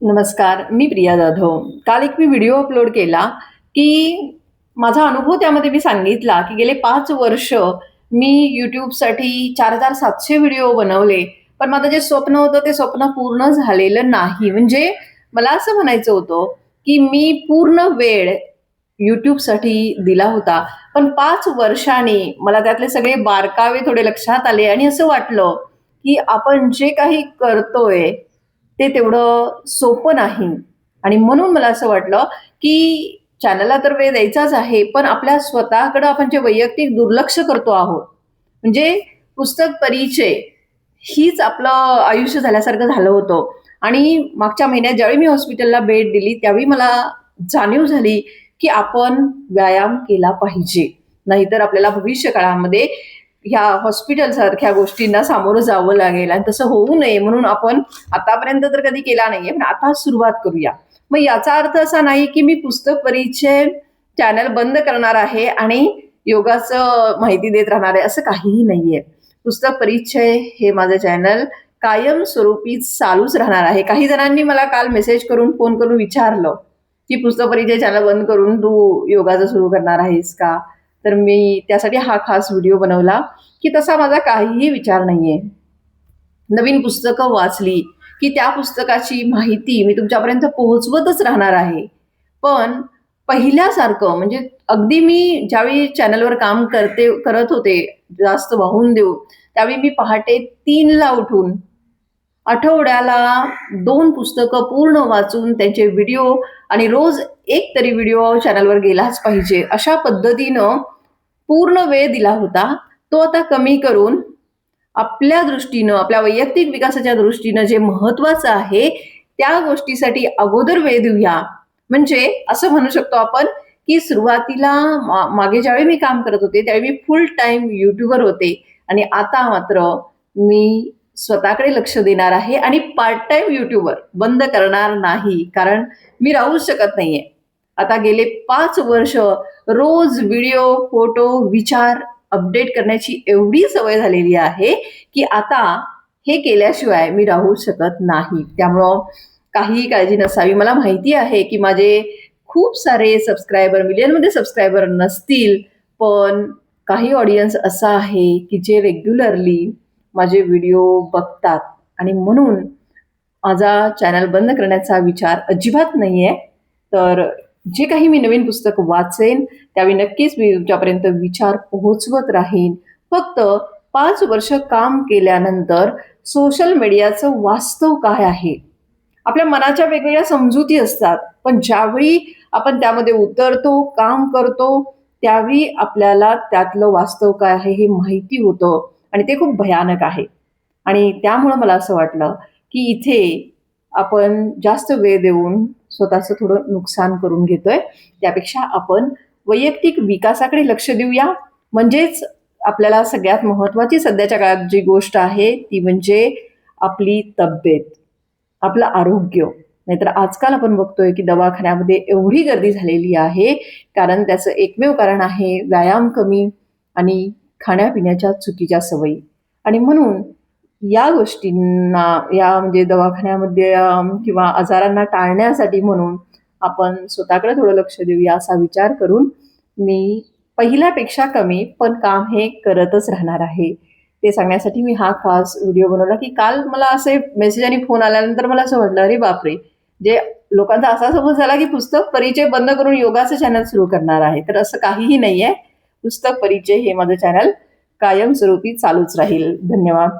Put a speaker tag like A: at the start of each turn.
A: नमस्कार मी प्रिया जाधव. काल एक मी व्हिडिओ अपलोड केला की माझा अनुभव त्यामध्ये मी सांगितला की गेले पाच वर्ष मी यूट्यूबसाठी चार हजार सातशे व्हिडिओ बनवले. पण माझं जे स्वप्न होतं ते स्वप्न पूर्ण झालेलं नाही. म्हणजे मला असं म्हणायचं होतं की मी पूर्ण वेळ यूट्यूबसाठी दिला होता. पण पाच वर्षांनी मला त्यातले सगळे बारकावे थोडे लक्षात आले आणि असं वाटलं की आपण जे काही करतोय ते तेवढं सोपं नाही. आणि म्हणून मला असं वाटलं की चॅनलला तर वेळ द्यायचाच आहे पण आपल्या स्वतःकडं आपण जे वैयक्तिक दुर्लक्ष करतो आहोत म्हणजे पुस्तक परिचय हीच आपलं आयुष्य झाल्यासारखं झालं होतं. आणि मागच्या महिन्यात ज्यावेळी मी हॉस्पिटलला भेट दिली त्यावेळी मला जाणीव झाली की आपण व्यायाम केला पाहिजे. नाहीतर आपल्याला भविष्य काळामध्ये ह्या हॉस्पिटल सारख्या गोष्टींना सामोरं जावं लागेल आणि तसं होऊ नये म्हणून आपण आतापर्यंत तर कधी केला नाहीये पण आता सुरुवात करूया. मग याचा अर्थ असा नाही की मी पुस्तक परिचय चॅनल बंद करणार आहे आणि योगाचं माहिती देत राहणार आहे असं काहीही नाहीये. पुस्तक परिचय हे माझं चॅनल कायमस्वरूपी चालूच राहणार आहे. काही जणांनी मला काल मेसेज करून फोन करून विचारलं की पुस्तक परिचय चॅनल बंद करून तू योगाचं सुरू करणार आहेस का? तर मी त्यासाठी हा खास व्हिडिओ बनवला की तसा माझा काहीही विचार नाहीये. नवीन पुस्तकं वाचली की त्या पुस्तकाची माहिती मी तुमच्यापर्यंत पोहोचवतच राहणार आहे. पण पहिल्यासारखं म्हणजे अगदी मी ज्यावेळी चॅनलवर काम करते करत होते जास्त वाहून देऊ त्यावेळी मी पहाटे तीनला उठून आठवड्याला दोन पुस्तकं पूर्ण वाचून त्यांचे व्हिडिओ आणि रोज एक तरी व्हिडिओ चॅनलवर गेलाच पाहिजे. अशा पद्धतीनं पूर्ण वेळ दिला होता. तो आता कमी करून आपल्या दृष्टीनं आपल्या वैयक्तिक विकासाच्या दृष्टीनं जे महत्वाचं आहे त्या गोष्टीसाठी अगोदर वेळ देऊया. म्हणजे असं म्हणू शकतो आपण की सुरुवातीला मा- मागे ज्यावेळी मी काम करत होते त्यावेळी मी फुल टाइम युट्यूबर होते. आणि आता मात्र मी स्वतःकडे लक्ष देणार आहे आणि पार्ट टाइम युट्यूबर बंद करणार नाही. कारण मी राहूच शकत नाहीये. आता गेले पाच वर्ष रोज व्हिडिओ फोटो विचार अपडेट करण्याची एवढी सवय झालेली आहे की आता हे केल्याशिवाय मी राहू शकत नाही. त्यामुळं काही काळजी नसावी. मला माहिती आहे की माझे खूप सारे सबस्क्रायबर मिलियनमध्ये सबस्क्रायबर नसतील पण काही ऑडियन्स असा आहे की जे रेग्युलरली माझे व्हिडिओ बघतात. आणि म्हणून माझा चॅनल बंद करण्याचा विचार अजिबात नाही आहे तर जे काही मी नवीन पुस्तक वाचेन त्यावेळी नक्कीच मी तुमच्यापर्यंत विचार पोहोचवत राहीन. फक्त पाच वर्ष काम केल्यानंतर सोशल मीडियाचं वास्तव काय आहे? आपल्या मनाच्या वेगवेगळ्या समजुती असतात. पण ज्यावेळी आपण त्यामध्ये उतरतो काम करतो त्यावेळी आपल्याला त्यातलं वास्तव काय आहे हे माहिती होतं. आणि ते खूप भयानक आहे. आणि त्यामुळं मला असं वाटलं की इथे आपण जास्त वेळ देऊन स्वतःचं थोडं नुकसान करून घेतोय. त्यापेक्षा आपण वैयक्तिक विकासाकडे लक्ष देऊया. म्हणजेच आपल्याला सगळ्यात महत्त्वाची सध्याच्या काळात जी गोष्ट आहे ती म्हणजे आपली तब्येत आपलं आरोग्य. नाहीतर आजकाल आपण बघतोय की दवाखान्यामध्ये एवढी गर्दी झालेली आहे. कारण त्याचं एकमेव कारण आहे व्यायाम कमी आणि खाण्यापिण्याच्या चुकीच्या सवयी. आणि म्हणून या गोष्टींना या म्हणजे दवाखान्यामध्ये किंवा आजारांना टाळण्यासाठी म्हणून आपण स्वतःकडे थोडं लक्ष देऊया असा विचार करून मी पहिल्यापेक्षा कमी पण काम हे करतच राहणार आहे. ते सांगण्यासाठी मी हा खास व्हिडिओ बनवला की काल मला असे मेसेज आणि फोन आल्यानंतर मला असं वाटलं अरे बापरे! जे लोकांचा असा समज झाला की पुस्तक परिचय बंद करून योगाचं चॅनल सुरू करणार आहे. तर असं काहीही नाही आहे पुस्तक परिचय हे माझं चॅनल कायमस्वरूपी चालूच राहील. धन्यवाद.